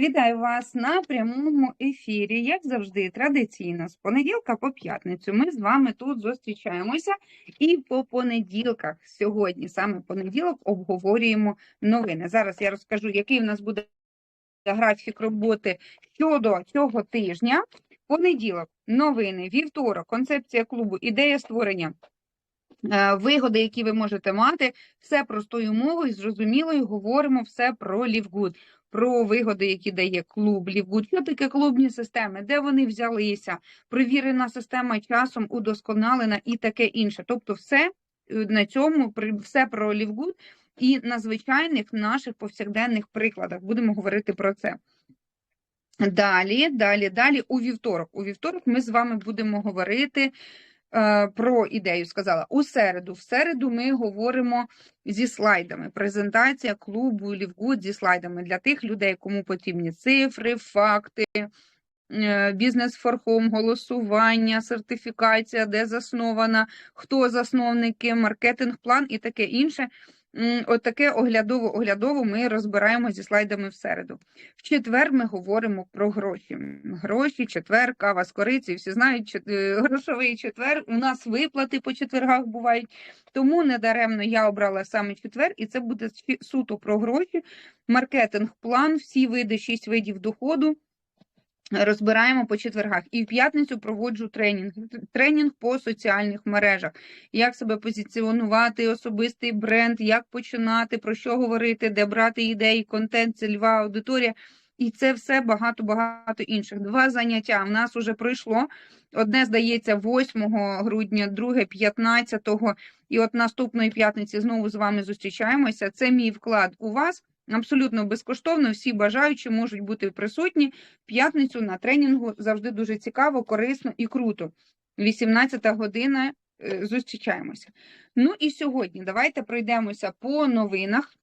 Вітаю вас на прямому ефірі. Як завжди, традиційно з понеділка по п'ятницю. Ми з вами тут зустрічаємося і по понеділках сьогодні, саме понеділок, обговорюємо новини. Зараз я розкажу, який в нас буде графік роботи щодо цього тижня. Понеділок, новини, вівторок, концепція клубу, ідея створення. е, Вигоди, які ви можете мати, все простою мовою, зрозумілою, говоримо все про Лівгуд про вигоди, які дає клуб Лівгуд. Що таке клубні системи, де вони взялися, провірена система часом удосконалена і таке інше. Тобто, все е, на цьому все про Лівгуд і на звичайних наших повсякденних прикладах. Будемо говорити про це. Далі, далі, далі у вівторок. У вівторок ми з вами будемо говорити про ідею. Сказала у середу. В середу ми говоримо зі слайдами. Презентація клубу Лівгуд зі слайдами для тих людей, кому потрібні цифри, факти. е, Бізнес форхом голосування, сертифікація, де заснована, хто засновники, маркетинг-план і таке інше. М, От таке оглядово оглядово ми розбираємо зі слайдами в середу. В четвер ми говоримо про гроші. Гроші, четвер, кава з кориці. Всі знають, чет- е, грошовий четвер. У нас виплати по четвергах бувають. Тому недаремно я обрала саме четвер, і це буде суто про гроші, маркетинг-план, всі види, шість видів доходу. Розбираємо по четвергах. І в п'ятницю проводжу тренінг. Тренінг по соціальних мережах. Як себе позиціонувати, особистий бренд, як починати, про що говорити, де брати ідеї, контент, цільова аудиторія. І це все багато-багато інших. Два заняття в нас уже пройшло. Одне, здається, 8 грудня, друге 15-го. І от наступної п'ятниці знову з вами зустрічаємося. Це мій вклад у вас. Абсолютно безкоштовно. Всі бажаючі можуть бути присутні в п'ятницю на тренінгу. Завжди дуже цікаво, корисно і круто. 18 година. е, Зустрічаємося. Ну і сьогодні давайте пройдемося по новинах.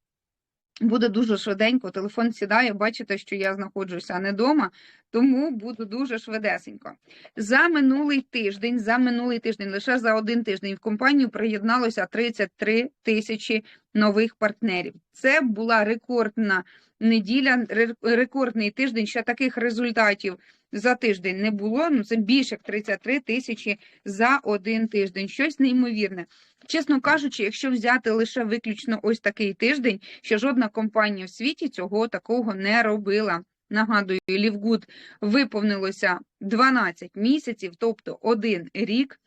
Буде дуже швиденько, телефон сідає, бачите, що я знаходжуся не вдома, тому буду дуже швидесенько. За минулий тиждень, за минулий тиждень, лише за один тиждень в компанію приєдналося 33 тисячі нових партнерів. Це була рекордна неділя, рекордний тиждень. Ще таких результатів за тиждень не було. Ну це більше як 33 тисячі за один тиждень. Щось неймовірне. Чесно кажучи, якщо взяти лише виключно ось такий тиждень, що жодна компанія в світі цього такого не робила. Нагадую, Лівгуд виповнилося 12 місяців, тобто один рік.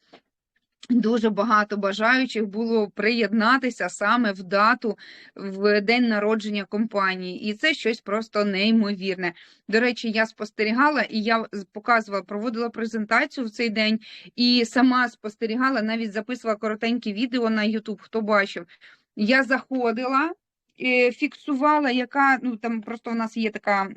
Дуже багато бажаючих було приєднатися саме в дату в день народження компанії, і це щось просто неймовірне. До речі, я спостерігала і я показувала, проводила презентацію в цей день, і сама спостерігала, навіть записувала коротенькі відео на YouTube, хто бачив. Я заходила. Фіксувала, яка ну там просто у нас є така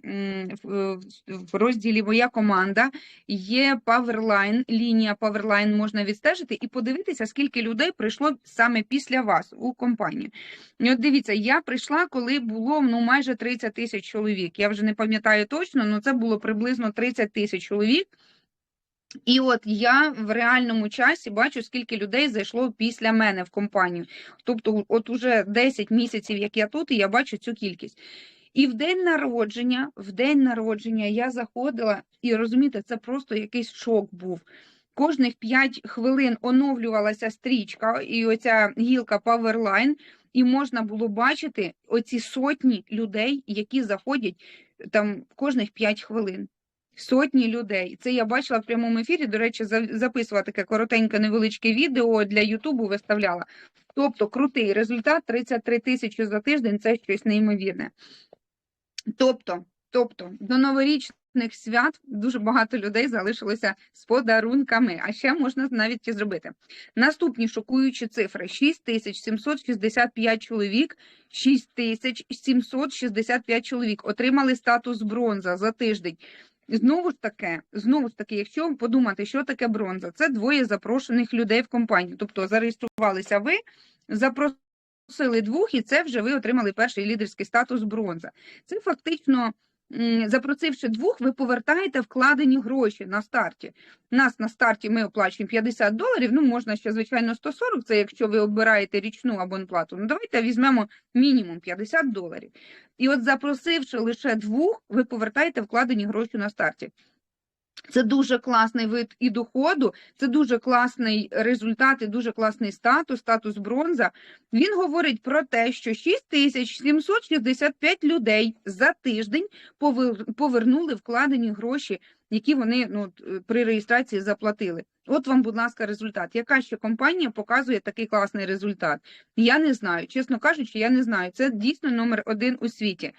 в розділі Моя команда, є Powerline, лінія Powerline можна відстежити і подивитися, скільки людей прийшло саме після вас у компанію. І от дивіться, я прийшла, коли було ну майже 30 тисяч чоловік. Я вже не пам'ятаю точно, але це було приблизно 30 тисяч чоловік. І от я в реальному часі бачу, скільки людей зайшло після мене в компанію. Тобто, от уже 10 місяців, як я тут, і я бачу цю кількість. І в день народження, в день народження я заходила, і розумієте, це просто якийсь шок був. Кожних 5 хвилин оновлювалася стрічка, і оця гілка Powerline, і можна було бачити оці сотні людей, які заходять там кожних 5 хвилин. Сотні людей. Це я бачила в прямому ефірі. До речі, за- записувала таке коротеньке невеличке відео для Ютубу виставляла. Тобто крутий результат 33 тисячі за тиждень це щось неймовірне. Тобто, тобто до новорічних свят дуже багато людей залишилося з подарунками, а ще можна навіть і зробити. Наступні шокуючі цифри: 6765 чоловік, 6765 чоловік отримали статус бронза за тиждень. Знову ж таки, знову ж таки, якщо подумати, що таке бронза, це двоє запрошених людей в компанію. Тобто зареєструвалися ви, запросили двох, і це вже ви отримали перший лідерський статус бронза. Це фактично запросивши двох, ви повертаєте вкладені гроші на старті. Нас на старті ми оплачуємо 50 доларів. Ну можна ще звичайно 140, Це якщо ви обираєте річну абонплату. Ну давайте візьмемо мінімум 50 доларів. І от запросивши лише двох, ви повертаєте вкладені гроші на старті. Це дуже класний вид і доходу, це дуже класний результат і дуже класний статус, статус бронза. Він говорить про те, що 6765 людей за тиждень повернули вкладені гроші, які вони ну, е, при реєстрації заплатили. От вам, будь ласка, результат. Яка ще компанія показує такий класний результат? Я не знаю. Чесно кажучи, я не знаю. Це дійсно номер один у світі.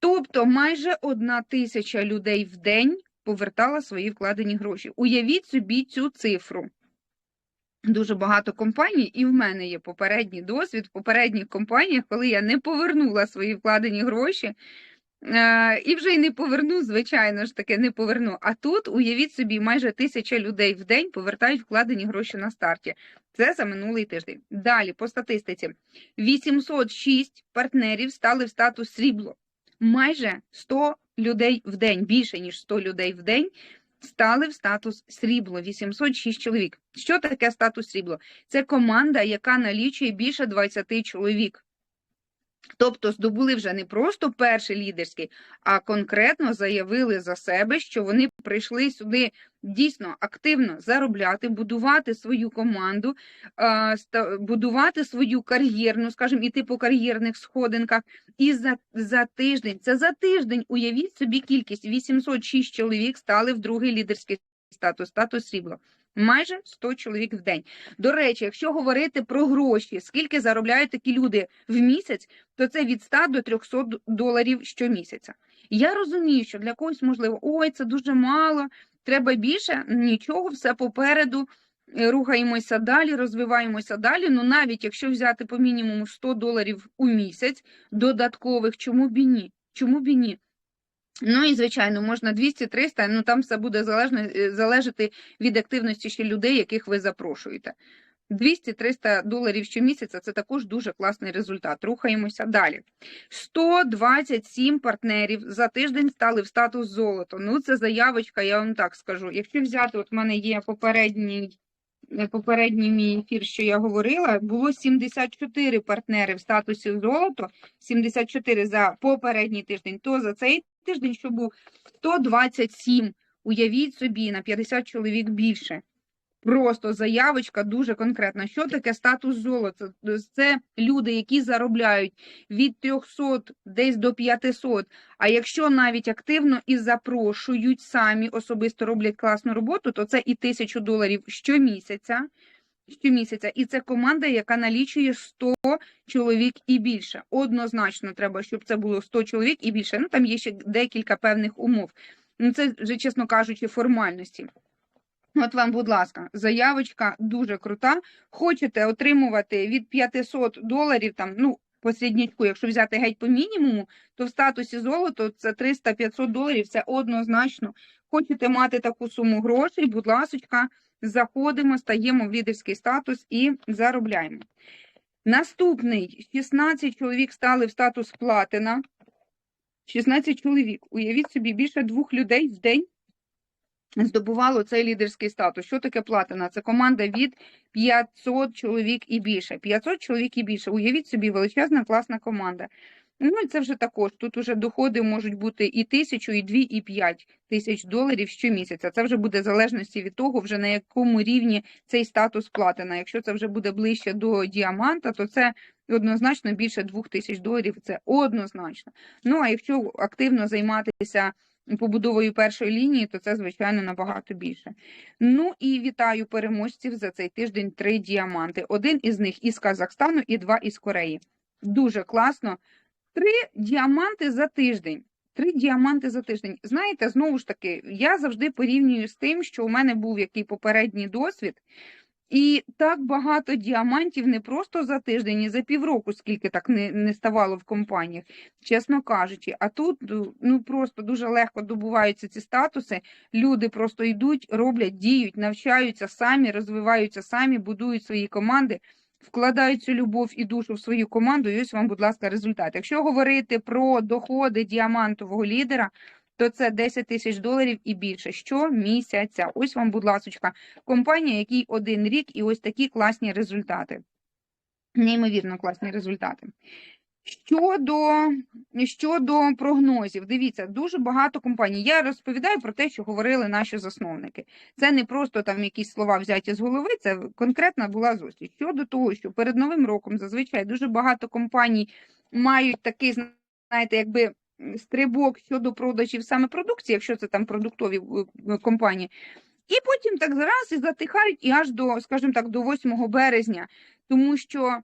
Тобто майже одна тисяча людей в день повертала свої вкладені гроші. Уявіть собі цю цифру. Дуже багато компаній, і в мене є попередній досвід в попередніх компаніях, коли я не повернула свої вкладені гроші. Е, і вже й не поверну, звичайно ж таки, не поверну. А тут, уявіть собі, майже тисяча людей в день повертають вкладені гроші на старті. Це за минулий тиждень. Далі, по статистиці, 806 партнерів стали в статус срібло. Майже 100 людей в день, більше ніж 100 людей в день, стали в статус срібло. 806 чоловік. Що таке статус срібло? Це команда, яка налічує більше 20 чоловік. Тобто здобули вже не просто перший лідерський, а конкретно заявили за себе, що вони прийшли сюди дійсно активно заробляти, будувати свою команду, будувати свою кар'єрну, скажімо, іти по кар'єрних сходинках. І за, за тиждень, це за тиждень, уявіть собі кількість, 806 чоловік стали в другий лідерський статус, статус срібло. Майже 100 чоловік в день. До речі, якщо говорити про гроші, скільки заробляють такі люди в місяць, то це від 100 до 300 доларів щомісяця. Я розумію, що для когось можливо, ой, це дуже мало, треба більше. Нічого, все попереду. е, Рухаємося далі, розвиваємося далі. Ну навіть якщо взяти по мінімуму 100 доларів у місяць додаткових, чому б і ні? Чому б і ні? Ну і звичайно, можна 200-300, ну там все буде залежно, е, залежати від активності ще людей, яких ви запрошуєте. 200-300 доларів щомісяця це також дуже класний результат. Рухаємося далі. 127 партнерів за тиждень стали в статус золото. Ну, це заявочка, я вам так скажу. Якщо взяти, от в мене є попередній. е, Попередній мій ефір, що я говорила, було 74 партнери в статусі золото, 74 за попередній тиждень, то за цей тиждень, що був 127. Уявіть собі, на 50 чоловік більше. Просто заявочка дуже конкретна. Що таке статус золота? Це люди, які заробляють від 300 десь до 500. А якщо навіть активно і запрошують самі особисто роблять класну роботу, то це і 1000 доларів щомісяця. Щомісяця, і це команда, яка налічує 100 чоловік і більше. Однозначно треба, щоб це було 100 чоловік і більше. Ну там є ще декілька певних умов. Ну це вже, чесно кажучи, формальності. От вам, будь ласка, заявочка дуже крута. Хочете отримувати від 500 доларів, там, ну, посереднячку, якщо взяти геть по мінімуму, то в статусі золото це 300-500 доларів, це однозначно. Хочете мати таку суму грошей, будь ласочка, заходимо, стаємо в лідерський статус і заробляємо. Наступний 16 чоловік стали в статус платина. 16 чоловік. Уявіть собі, більше двох людей в день здобувало цей лідерський статус. Що таке платина? Це команда від 500 чоловік і більше. 500 чоловік і більше. Уявіть собі, величезна класна команда. Ну і це вже також. Тут уже доходи можуть бути і тисячу, і дві, і п'ять тисяч доларів щомісяця. Це вже буде в залежності від того, вже на якому рівні цей статус платина. Якщо це вже буде ближче до діаманта, то це однозначно більше двох тисяч доларів. Це однозначно. Ну а якщо активно займатися побудовою першої лінії, то це, звичайно, набагато більше. Ну і вітаю переможців за цей тиждень три діаманти. Один із них із Казахстану і два із Кореї. Дуже класно. Три діаманти за тиждень. Три діаманти за тиждень. Знаєте, знову ж таки, я завжди порівнюю з тим, що у мене був який попередній досвід. І так багато діамантів не просто за тиждень, і за півроку, скільки так не, не ставало в компаніях, чесно кажучи. А тут ну просто дуже легко добуваються ці статуси. Люди просто йдуть, роблять, діють, навчаються самі, розвиваються самі, будують свої команди. Вкладають цю любов і душу в свою команду. І ось вам, будь ласка, результат. Якщо говорити про доходи діамантового лідера, то це 10 тисяч доларів і більше щомісяця. Ось вам, будь ласка, компанія, якій один рік, і ось такі класні результати. Неймовірно класні результати. Щодо, щодо прогнозів, дивіться, дуже багато компаній. Я розповідаю про те, що говорили наші засновники. Це не просто там якісь слова взяті з голови, це конкретна була зустріч. Щодо того, що перед новим роком зазвичай дуже багато компаній мають такий, знаєте, якби стрибок щодо продажів саме продукції, якщо це там продуктові е, компанії. І потім так зараз і затихають і аж до, скажімо так, до 8 березня, тому що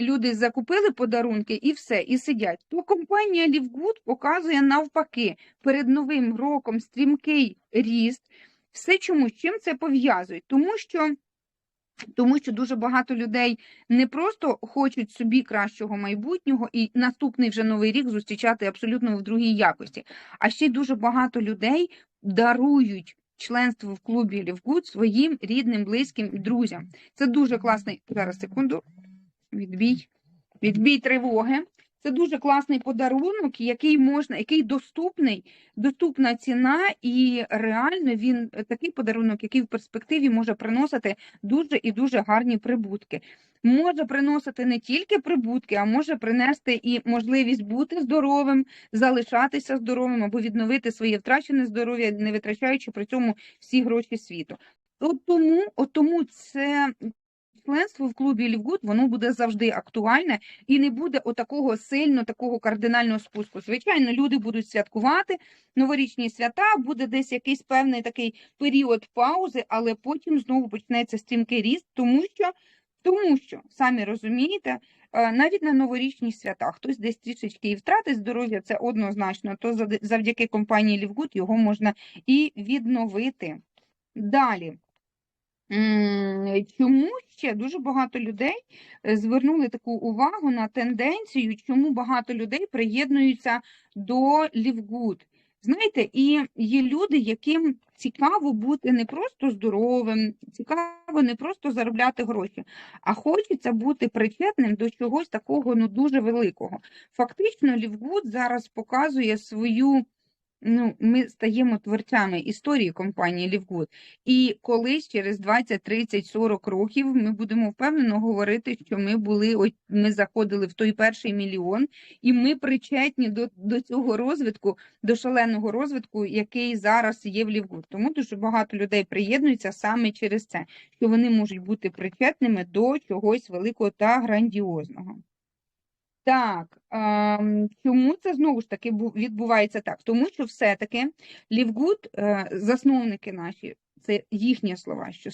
люди закупили подарунки і все, і сидять. То компанія Лівгуд показує навпаки перед новим роком стрімкий ріст. Все чому з чим це пов'язують? Тому що. Тому що дуже багато людей не просто хочуть собі кращого майбутнього і наступний вже новий рік зустрічати абсолютно в другій якості. А ще й дуже багато людей дарують членство в клубі Лівгуд своїм рідним, близьким друзям. Це дуже класний зараз секунду. Відбій, відбій тривоги. Це дуже класний подарунок, який можна, який доступний, доступна ціна, і реально він е, такий подарунок, який в перспективі може приносити дуже і дуже гарні прибутки. Може приносити не тільки прибутки, а може принести і можливість бути здоровим, залишатися здоровим або відновити своє втрачене здоров'я, не витрачаючи при цьому всі гроші світу. От тому, от тому це членство в клубі Лівгуд воно буде завжди актуальне і не буде отакого сильно такого кардинального спуску. Звичайно, люди будуть святкувати новорічні свята, буде десь якийсь певний такий період паузи, але потім знову почнеться стрімкий ріст, тому що. Тому що, самі розумієте, е, навіть на новорічні свята хтось десь трішечки і втратить здоров'я, це однозначно, то завдяки компанії Лівгуд його можна і відновити. Далі. Чому ще дуже багато людей е, звернули таку увагу на тенденцію, чому багато людей приєднуються до Лівгуд? Знаєте, і є люди, яким цікаво бути не просто здоровим, цікаво не просто заробляти гроші, а хочеться бути причетним до чогось такого ну дуже великого. Фактично, Лівгуд зараз показує свою. Ну, ми стаємо творцями історії компанії Лівгуд. І колись через 20, 30, 40 років ми будемо впевнено говорити, що ми були, ось ми заходили в той перший мільйон, і ми причетні до, до цього розвитку, до шаленого розвитку, який зараз є в Лівгуд. Тому дуже багато людей приєднуються саме через це, що вони можуть бути причетними до чогось великого та грандіозного. Так, ем, чому це знову ж таки бу- відбувається так? Тому що все-таки Лівгуд, е, засновники наші, це їхні слова, що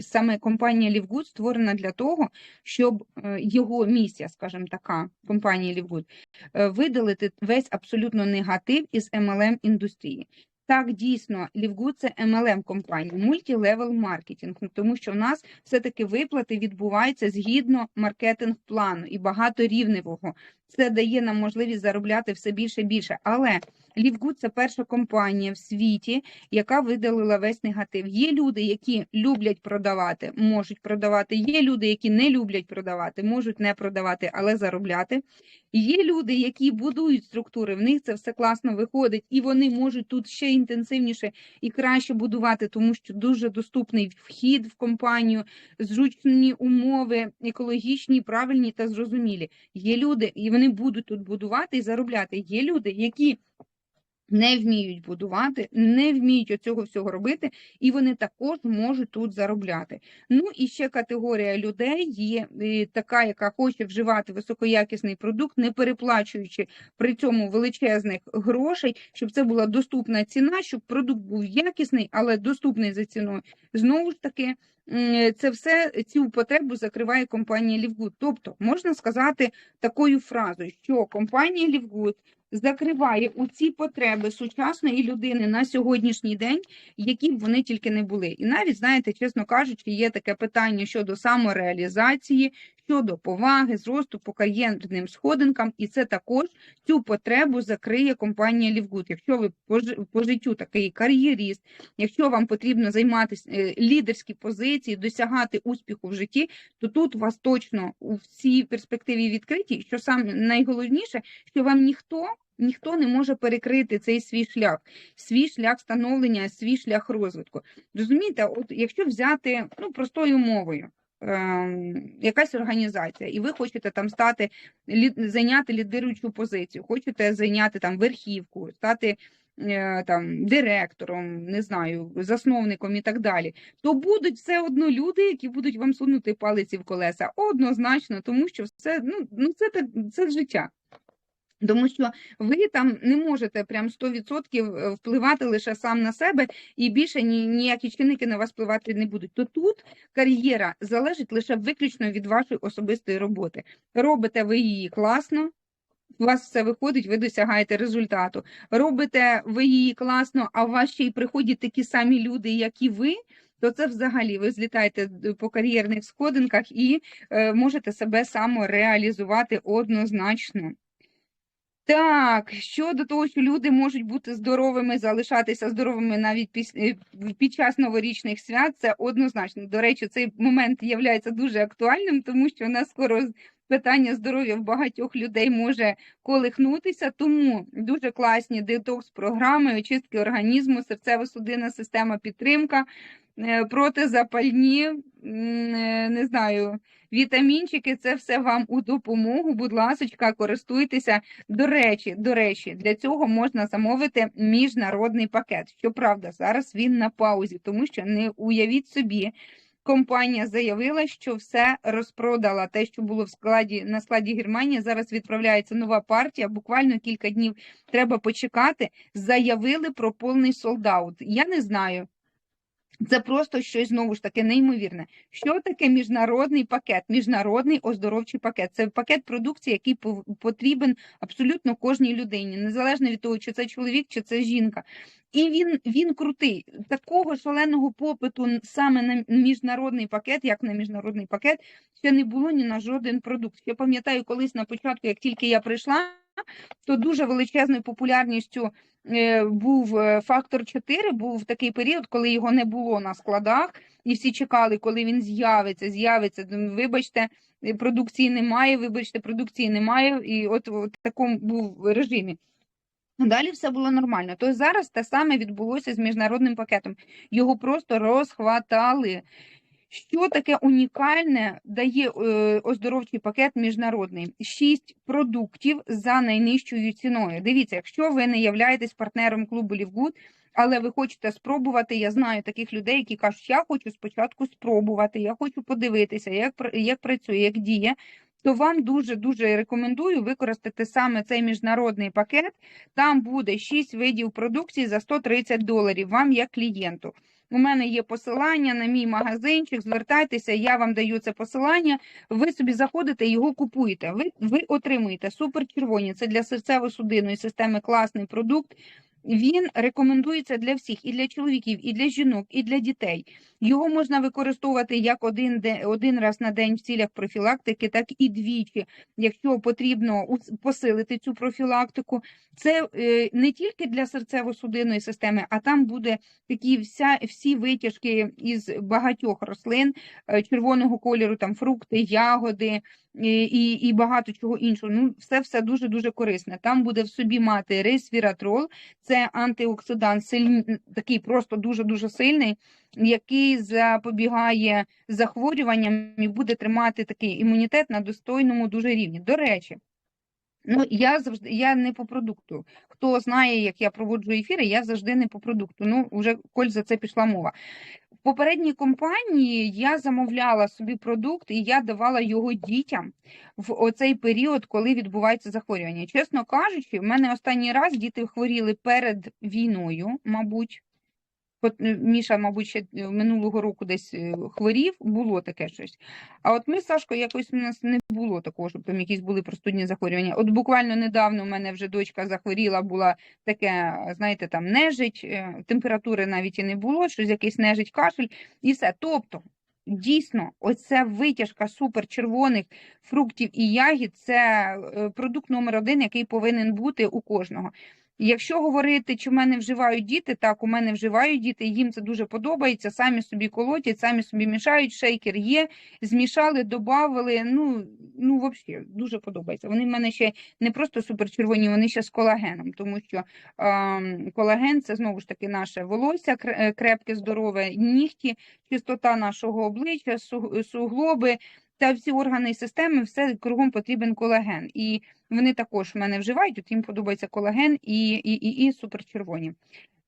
саме компанія Лівгуд створена для того, щоб е, його місія, скажімо така, компанії Лівгуд, е, видалити весь абсолютно негатив із MLM індустрії. Так, дійсно, Лівгу це MLM компанія, мультілевел маркетинг, ну, тому що в нас все-таки виплати відбуваються згідно маркетинг-плану і багаторівневого. Це дає нам можливість заробляти все більше і більше. Але Лівгуд це перша компанія в світі, яка видалила весь негатив. Є люди, які люблять продавати, можуть продавати. Є люди, які не люблять продавати, можуть не продавати, але заробляти. Є люди, які будують структури, в них це все класно виходить, і вони можуть тут ще інтенсивніше і краще будувати, тому що дуже доступний вхід в компанію, зручні умови, екологічні, правильні та зрозумілі. Є люди, і вони будуть тут будувати і заробляти. Є люди, які не вміють будувати, не вміють оцього всього робити, і вони також можуть тут заробляти. Ну і ще категорія людей є е, така, яка хоче вживати високоякісний продукт, не переплачуючи при цьому величезних грошей, щоб це була доступна ціна, щоб продукт був якісний, але доступний за ціною. Знову ж таки. Це все цю потребу закриває компанія Лівгуд. Тобто можна сказати такою фразою, що компанія Лівгуд закриває усі потреби сучасної людини на сьогоднішній день, які б вони тільки не були. І навіть, знаєте, чесно кажучи, є таке питання щодо самореалізації, щодо поваги, зросту по кар'єрним сходинкам, і це також цю потребу закриє компанія Лівгуд. Якщо ви по, життю такий кар'єріст, якщо вам потрібно займатися е, лідерські позиції, досягати успіху в житті, то тут вас точно у всій перспективі відкриті. Що саме найголовніше, що вам ніхто. Ніхто не може перекрити цей свій шлях, свій шлях становлення, свій шлях розвитку. Розумієте, от якщо взяти ну простою мовою, якась організація, і ви хочете там стати зайняти лідируючу позицію, хочете зайняти там верхівку, стати е, там директором, не знаю, засновником і так далі, то будуть все одно люди, які будуть вам сунути палиці в колеса. Однозначно, тому що все ну, ну це так це життя. Тому що ви там не можете прям 100% впливати лише сам на себе, і більше ні, ніякі чинники на вас впливати не будуть. То тут кар'єра залежить лише виключно від вашої особистої роботи. Робите ви її класно, у вас все виходить, ви досягаєте результату. Робите ви її класно, а у вас ще й приходять такі самі люди, як і ви. То це взагалі ви злітаєте по кар'єрних сходинках і е, можете себе самореалізувати однозначно. Так, щодо того, що люди можуть бути здоровими, залишатися здоровими навіть е, під час новорічних свят, це однозначно. До речі, цей момент є дуже актуальним, тому що у нас скоро питання здоров'я в багатьох людей може колихнутися. Тому дуже класні детокс-програми, очистки організму, серцево-судинна система підтримка, е, протизапальні, е, не знаю, вітамінчики. Це все вам у допомогу. Будь ласочка, користуйтеся. До речі, до речі, для цього можна замовити міжнародний пакет. Щоправда, зараз він на паузі, тому що не уявіть собі. Компанія заявила, що все розпродала. Те, що було в складі на складі Германії, зараз відправляється нова партія. Буквально кілька днів треба почекати. Заявили про повний солдаут. Я не знаю. Це просто щось знову ж таки неймовірне. Що таке міжнародний пакет? Міжнародний оздоровчий пакет. Це пакет продукції, який потрібен абсолютно кожній людині, незалежно від того, чи це чоловік, чи це жінка. І він, він крутий. Такого шаленого попиту саме на міжнародний пакет, як на міжнародний пакет, ще не було ні на жоден продукт. Я пам'ятаю, колись на початку, як тільки я прийшла, то дуже величезною популярністю е, був е, фактор 4, був такий період, коли його не було на складах, і всі чекали, коли він з'явиться, з'явиться. Вибачте, е, продукції немає, вибачте, продукції немає. І от в такому був режимі. Далі все було нормально. То зараз те саме відбулося з міжнародним пакетом. Його просто розхватали. Що таке унікальне дає е, оздоровчий пакет міжнародний? Шість продуктів за найнижчою ціною. Дивіться, якщо ви не являєтесь партнером клубу Лівгуд, але ви хочете спробувати, я знаю таких людей, які кажуть, я хочу спочатку спробувати, я хочу подивитися, як, як працює, як діє. То вам дуже дуже рекомендую використати саме цей міжнародний пакет. Там буде 6 видів продукції за 130 доларів. Вам як клієнту. У мене є посилання на мій магазинчик. Звертайтеся, я вам даю це посилання. Ви собі заходите, його купуєте. Ви, ви отримуєте суперчервоні. Це для серцево-судинної системи класний продукт. Він рекомендується для всіх, і для чоловіків, і для жінок, і для дітей. Його можна використовувати як один, де- один раз на день в цілях профілактики, так і двічі, якщо потрібно посилити цю профілактику. Це е, не тільки для серцево-судинної системи, а там буде такі вся, всі витяжки із багатьох рослин е, червоного кольору, там фрукти, ягоди і, і, багато чого іншого. Ну, все все дуже дуже корисне. Там буде в собі мати ресвіратрол, це антиоксидант, сильний, такий просто дуже дуже сильний, який запобігає захворюванням і буде тримати такий імунітет на достойному дуже рівні. До речі. Ну, я завжди я не по продукту. Хто знає, як я проводжу ефіри, я завжди не по продукту. Ну, вже коль за це пішла мова. Попередній компанії я замовляла собі продукт і я давала його дітям в оцей період, коли відбувається захворювання. Чесно кажучи, в мене останній раз діти хворіли перед війною, мабуть. Е, Міша, мабуть, ще е, минулого року десь е, хворів, було таке щось. А от ми з Сашкою якось у нас не було такого, щоб там якісь були простудні захворювання. От буквально недавно у мене вже дочка захворіла, була таке, знаєте, там нежить, температури навіть і не було, щось якийсь нежить, кашель і все. Тобто дійсно, оця витяжка суперчервоних фруктів і ягід це продукт номер один, який повинен бути у кожного. Якщо говорити, чи в мене вживають діти, так у мене вживають діти, їм це дуже подобається. Самі собі колотять, самі собі мішають. Шейкер є, змішали, додавали. Ну ну взагалі дуже подобається. Вони в мене ще не просто суперчервоні, вони ще з колагеном, тому що е, колаген це знову ж таки наше волосся, е, крепке, здорове, нігті, чистота нашого обличчя, су- суглоби та всі органи і системи, все кругом потрібен колаген. І вони також в мене вживають, от їм подобається колаген і, і, і, і суперчервоні.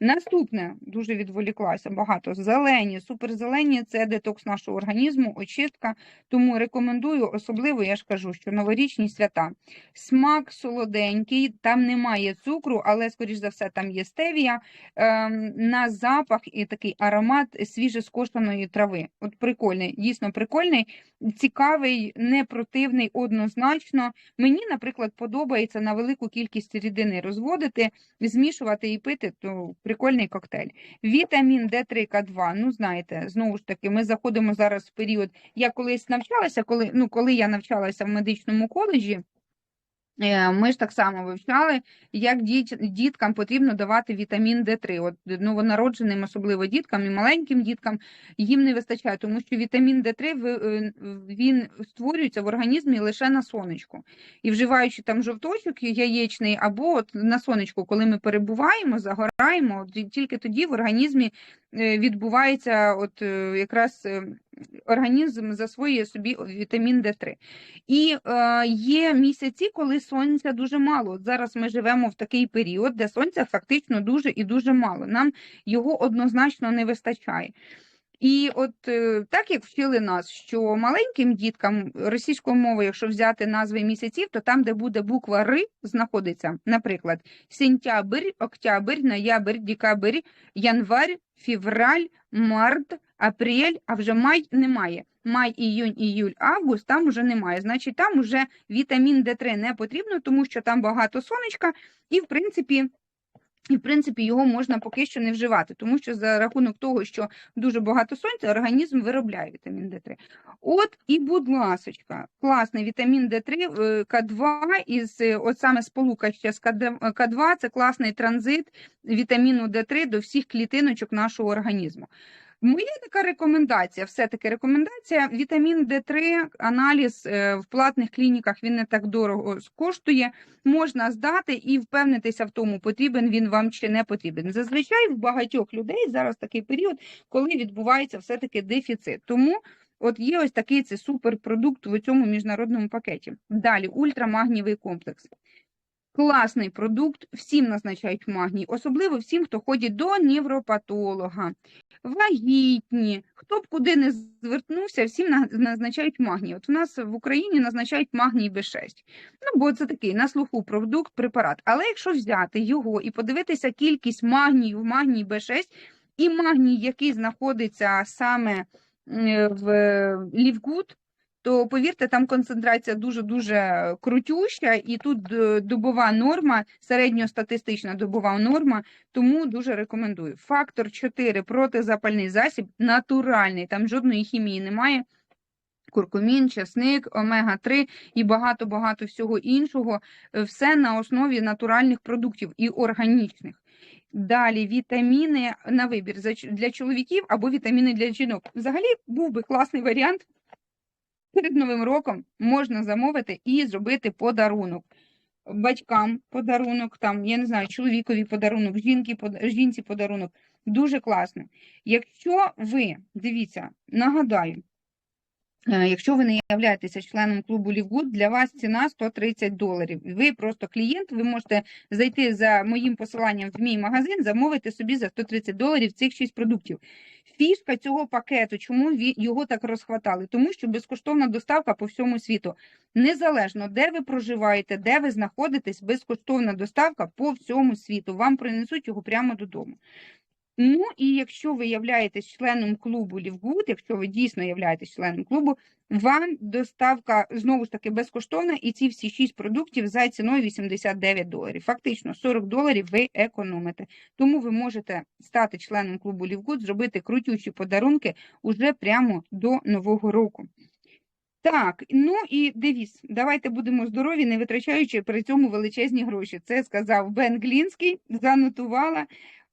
Наступне дуже відволіклася багато. Зелені, суперзелені це детокс нашого організму, очистка. Тому рекомендую, особливо я ж кажу, що новорічні свята. Смак солоденький, там немає цукру, але, скоріш за все, там є стевія. Ем, на запах і такий аромат свіжескошеної трави. От прикольний, дійсно прикольний, цікавий, не противний однозначно. Мені, наприклад, подобається на велику кількість рідини розводити, змішувати і пити, то прикольний коктейль. Вітамін Д3К2, ну знаєте, знову ж таки, ми заходимо зараз в період. Я колись навчалася, коли, ну, коли я навчалася в медичному коледжі. Е, Ми ж так само вивчали, як діт, діткам потрібно давати вітамін Д3. От новонародженим, особливо діткам і маленьким діткам, їм не вистачає, тому що вітамін Д3 е, він створюється в організмі лише на сонечку. І вживаючи там жовточок яєчний, або от на сонечку, коли ми перебуваємо, загораємо, тільки тоді в організмі е, відбувається от якраз організм засвоює собі вітамін Д3. І е, є місяці, коли сонця дуже мало. От зараз ми живемо в такий період, де сонця фактично дуже і дуже мало. Нам його однозначно не вистачає. І от е, так як вчили нас, що маленьким діткам російською мовою, якщо взяти назви місяців, то там, де буде буква Р, знаходиться, наприклад, сентябрь, октябрь, ноябрь, декабрь, январь, февраль, март, апрель, а вже май немає. Май, іюнь, іюль, август там вже немає. Значить, там вже вітамін Д3 не потрібно, тому що там багато сонечка, і в принципі. І, в принципі, його можна поки що не вживати, тому що за рахунок того, що дуже багато сонця, організм виробляє вітамін Д3. От і, будь ласочка, класний вітамін Д3, е, К2 із от саме сполука ще з К2, К2 це класний транзит вітаміну Д3 до всіх клітиночок нашого організму. Моя така рекомендація, все-таки рекомендація, вітамін Д3, аналіз е, в платних клініках, він не так дорого коштує, можна здати і впевнитися в тому, потрібен він вам чи не потрібен. Зазвичай в багатьох людей зараз такий період, коли відбувається все-таки дефіцит. Тому от є ось такий це суперпродукт в цьому міжнародному пакеті. Далі ультрамагнієвий комплекс. Класний продукт, всім назначають магній, особливо всім, хто ходить до невропатолога, вагітні, хто б куди не звернувся, всім назначають магній. От у нас в Україні назначають магній Б6. Ну, бо це такий на слуху продукт, препарат. Але якщо взяти його і подивитися кількість магнію в магній Б6 і магній, який знаходиться саме е, в Лівгуд, то повірте, там концентрація дуже-дуже крутюща, і тут е, добова норма, середньостатистична добова норма, тому дуже рекомендую. Фактор 4 протизапальний засіб натуральний, там жодної хімії немає. Куркумін, часник, омега-3 і багато-багато всього іншого. Е, Все на основі натуральних продуктів і органічних. Далі вітаміни на вибір для чоловіків або вітаміни для жінок. Взагалі був би класний варіант. Перед Новим роком можна замовити і зробити подарунок. Батькам подарунок, там, я не знаю, чоловікові подарунок, жінки, жінці подарунок. Дуже класно. Якщо ви, дивіться, нагадаю, Якщо ви не являєтеся членом клубу Лівгуд, для вас ціна 130 доларів. Ви просто клієнт, ви можете зайти за моїм посиланням в мій магазин, замовити собі за 130 доларів цих 6 продуктів. Фішка цього пакету, чому його так розхватали? Тому що безкоштовна доставка по всьому світу. Незалежно, де ви проживаєте, де ви знаходитесь, безкоштовна доставка по всьому світу. Вам принесуть його прямо додому. Ну і якщо ви являєтесь членом клубу Лівгуд, якщо ви дійсно являєтесь членом клубу, вам доставка знову ж таки безкоштовна, і ці всі шість продуктів за ціною 89 доларів. Фактично 40 доларів ви економите. Тому ви можете стати членом клубу Лівгуд, зробити крутючі подарунки уже прямо до нового року. Так, ну і девіз. Давайте будемо здорові, не витрачаючи при цьому величезні гроші. Це сказав Бен Глінський, занотувала.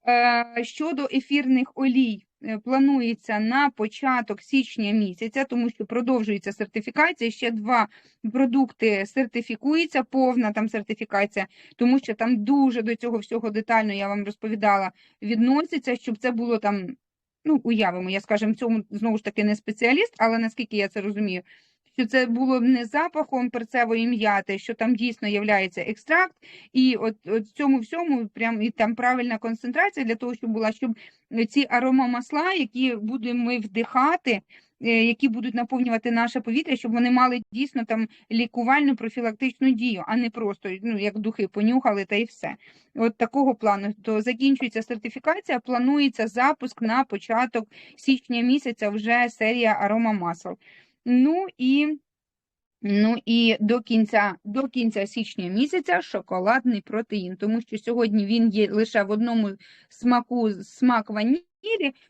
Е, Щодо ефірних олій, е, планується на початок січня місяця, тому що продовжується сертифікація. Ще два продукти сертифікуються, повна там сертифікація, тому що там дуже до цього всього детально я вам розповідала, відноситься, щоб це було там. Ну, уявимо, я скажімо, цьому знову ж таки не спеціаліст, але наскільки я це розумію, що це було не запахом перцевої м'яти, що там дійсно є екстракт, і от, от цьому всьому прям і там правильна концентрація для того, щоб була, щоб ці аромамасла, які будемо ми вдихати, е, які будуть наповнювати наше повітря, щоб вони мали дійсно там лікувальну профілактичну дію, а не просто ну як духи понюхали та й все. От такого плану. То закінчується сертифікація, планується запуск на початок січня місяця вже серія аромамасел. Ну і Ну і до кінця до кінця січня місяця шоколадний протеїн, тому що сьогодні він є лише в одному смаку смак ванілі.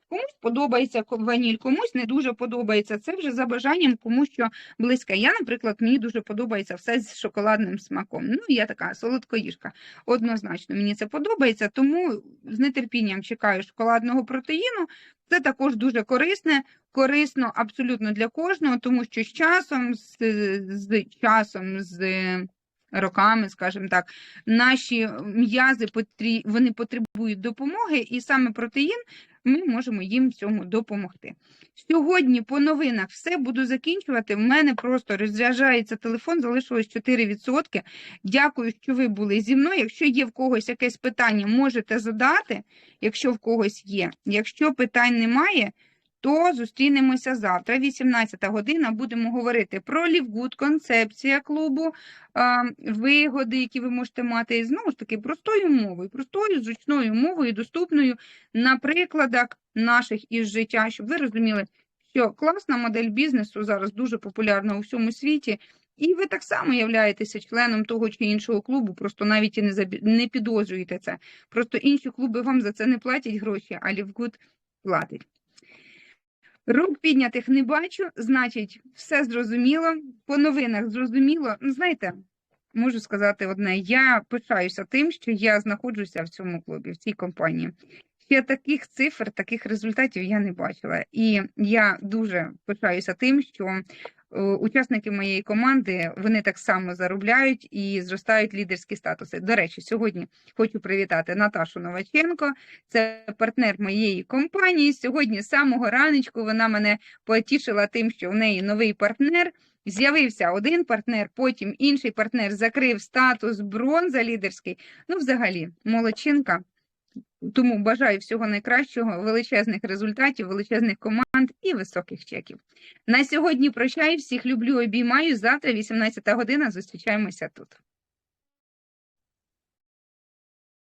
Комусь подобається ваніль, комусь не дуже подобається. Це вже за бажанням, кому що близьке. Я, наприклад, мені дуже подобається все з шоколадним смаком. Ну, я така солодкоїжка. Однозначно, мені це подобається, тому з нетерпінням чекаю шоколадного протеїну. Це також дуже корисне, корисно абсолютно для кожного, тому що з часом, з, з часом, з роками, скажімо так, наші м'язи вони потребують допомоги, і саме протеїн ми можемо їм в цьому допомогти. Сьогодні по новинах все буду закінчувати. В мене просто розряджається телефон, залишилось 4%. Дякую, що ви були зі мною. Якщо є в когось якесь питання, можете задати, якщо в когось є. Якщо питань немає, то зустрінемося завтра, 18 година. Будемо говорити про Лівгуд, концепція клубу, вигоди, які ви можете мати. І знову ж таки, простою мовою, простою, зручною мовою, доступною на прикладах наших із життя, щоб ви розуміли, що класна модель бізнесу зараз дуже популярна у всьому світі. І ви так само являєтеся членом того чи іншого клубу, просто навіть і не забі... не підозрюєте це. Просто інші клуби вам за це не платять гроші, а Лівгуд платить. Рук піднятих не бачу, значить, все зрозуміло. По новинах зрозуміло. Ну, знаєте, можу сказати одне: я пишаюся тим, що я знаходжуся в цьому клубі, в цій компанії. Ще таких цифр, таких результатів я не бачила. І я дуже пишаюся тим, що учасники моєї команди вони так само заробляють і зростають лідерські статуси. До речі, сьогодні хочу привітати Наташу Новаченко, це партнер моєї компанії. Сьогодні з самого раночку вона мене потішила тим, що в неї новий партнер. З'явився один партнер, потім інший партнер закрив статус бронза лідерський. Ну, взагалі, молодчинка. Тому бажаю всього найкращого, величезних результатів, величезних команд і високих чеків. На сьогодні прощаю, всіх люблю, обіймаю. Завтра, 18 година, зустрічаємося тут.